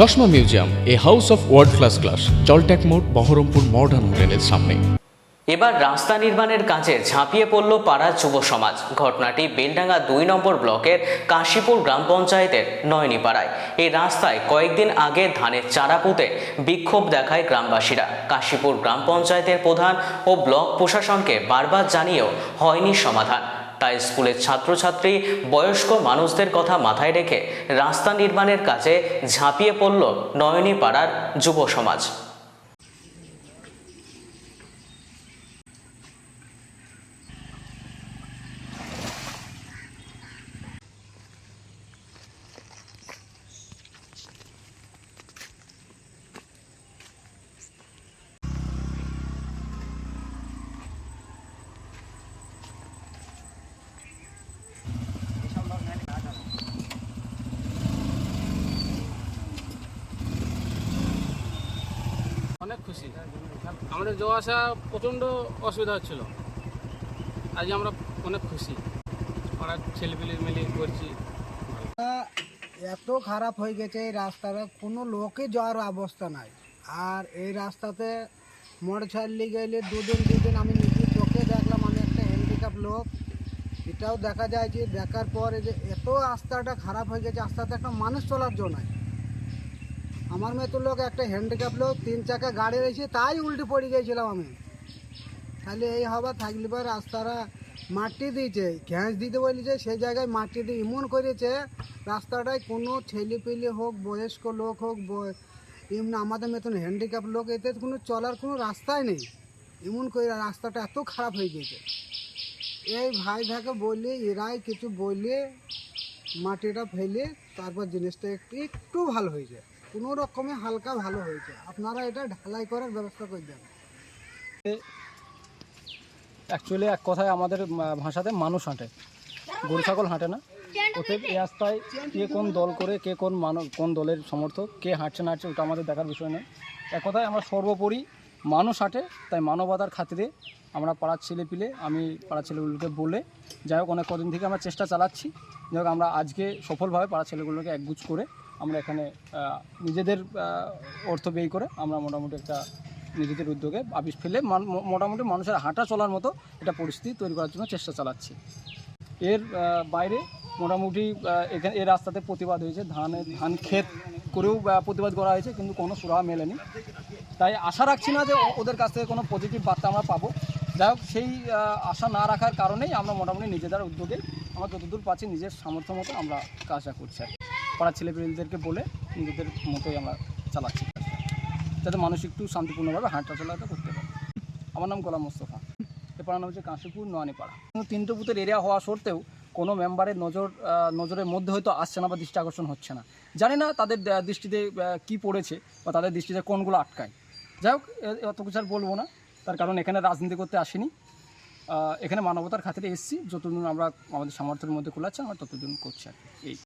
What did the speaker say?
চশমা museum, a house of world class class জলট্যাক মোড়, Baharampur modern হোটেলের সামনে। এবার রাস্তা নির্মাণের কাজে ঝাঁপিয়ে পড়ল পাড়ার যুব সমাজ। ঘটনাটি বেলডাঙ্গা দুই নম্বর ব্লকের কাশীপুর গ্রাম পঞ্চায়েতের নয়নিপাড়ায়। এই রাস্তায় কয়েকদিন আগে ধানের চারা পুঁতে বিক্ষোভ দেখায় গ্রামবাসীরা। কাশীপুর গ্রাম পঞ্চায়েতের প্রধান ও ব্লক প্রশাসনকে বারবার জানিয়েও হয়নি সমাধান। তাই স্কুলের ছাত্রছাত্রী, বয়স্ক মানুষদের কথা মাথায় রেখে রাস্তা নির্মাণের কাজে ঝাঁপিয়ে পড়ল নয়নীপাড়ার যুব সমাজ। অনেক খুশি। আমাদের যাওয়া আসা প্রচণ্ড অসুবিধা হচ্ছিল। আজ আমরা অনেক খুশি। পাড়ার ছেলেপিলে মিলে করছি। এত খারাপ হয়ে গেছে এই রাস্তাটা, কোনো লোকে যাওয়ার অবস্থা নাই। আর এই রাস্তাতে মোড় ছাড়লে গেলে দুদিন দুদিন আমি নিজে চোখে দেখলাম, আমি একটা হ্যান্ডিক্যাপ লোক। এটাও দেখা যায় যে দেখার পর যে এত রাস্তাটা খারাপ হয়ে গেছে, রাস্তাতে একটা মানুষ চলার জন্য আমার মতো লোক একটা হ্যান্ডিক্যাপ লোক, তিন চাকা গাড়ি রয়েছে, তাই উল্টে পড়ে গিয়েছিলাম আমি। তাহলে এই হবা থাকলে পর রাস্তাটা মাটি দিয়েছে ঘ্যাঁস দিতে বলেছে সেই জায়গায় মাটি দিয়ে এমন করেছে, রাস্তাটায় কোনো ছেলে পেলে হোক, বয়স্ক লোক হোক এমনি আমাদের মতন হ্যান্ডিক্যাপ লোক, এতে কোনো চলার কোনো রাস্তাই নেই। এমন করে রাস্তাটা এত খারাপ হয়ে গেছে। এই ভাই ভাইকে বললে, এরাই কিছু বললে, মাটিটা ফেলে, তারপর জিনিসটা একটু একটু ভালো হয়েছে কোনো রকমে হালকা ভালো হয়েছে। আপনারা এটা ঢালাই করার ব্যবস্থা করে দেন। অ্যাকচুয়ালি এক কথায় আমাদের ভাষাতে মানুষ হাঁটে। গরু ছাগল হাঁটে না। ওদের এই রাস্তায় কে কোন দল করে, কে কোন মানব কোন দলের সমর্থক, কে হাঁটছে না হাঁটছে ওটা আমাদের দেখার বিষয় নয়। এক কথায় আমরা সর্বোপরি মানুষ হাঁটে, তাই মানবতার খাতিরে আমরা পাড়ার ছেলে পিলে আমি পাড়ার ছেলেগুলোকে বলে, যাই হোক, অনেক কদিন থেকে আমরা চেষ্টা চালাচ্ছি। যাই হোক, আমরা আজকে সফলভাবে পাড়ার ছেলেগুলোকে একগুচ করে আমরা এখানে নিজেদের অর্থ ব্যয় করে আমরা মোটামুটি একটা নিজেদের উদ্যোগে আবিষ ফেলে মোটামুটি মানুষের হাঁটা চলার মতো এটা পরিস্থিতি তৈরি করার জন্য চেষ্টা চালাচ্ছি। এর বাইরে মোটামুটি এখানে এই রাস্তাতে প্রতিবাদ হয়েছে ধানের ধান ক্ষেত করেও প্রতিবাদ করা হয়েছে, কিন্তু কোনো সুরাহা মেলেনি। তাই আশা রাখছি না যে ওদের কাছ থেকে কোনো পজিটিভ বার্তা আমরা পাবো। যাই হোক, সেই আশা না রাখার কারণেই আমরা মোটামুটি নিজেদের উদ্যোগে, আমরা যতদূর পাচ্ছি নিজের সামর্থ্য মতো আমরা কাজটা করছি আর। পাড়ার ছেলেপেলেদেরকে বলে নিজেদের মতোই আমরা চালাচ্ছি। যাতে মানুষ একটু শান্তিপূর্ণভাবে হাঁটা চলাটা করতে পারে। আমার নাম গোলাম মোস্তফা। এ পাড়ার নাম হচ্ছে কাশীপুর নোয়ানিপাড়া তিনটে বুথের এরিয়া হওয়া সত্ত্বেও কোনো মেম্বারের নজর নজরের মধ্যে হয়তো আসছে না বা দৃষ্টি আকর্ষণ হচ্ছে না। জানি না তাদের দৃষ্টিতে কি পড়েছে বা তাদের দৃষ্টিতে কোনগুলো আটকায়। যাই হোক অত কিছু আর বলব না। তার কারণ এখানে রাজনীতি করতে আসিনি। এখানে মানবতার খাতিরে এসেছি। যতদিন আমরা আমাদের সামর্থ্যের মধ্যে খোলাচ্ছে আমরা ততদিন করছি আর এই।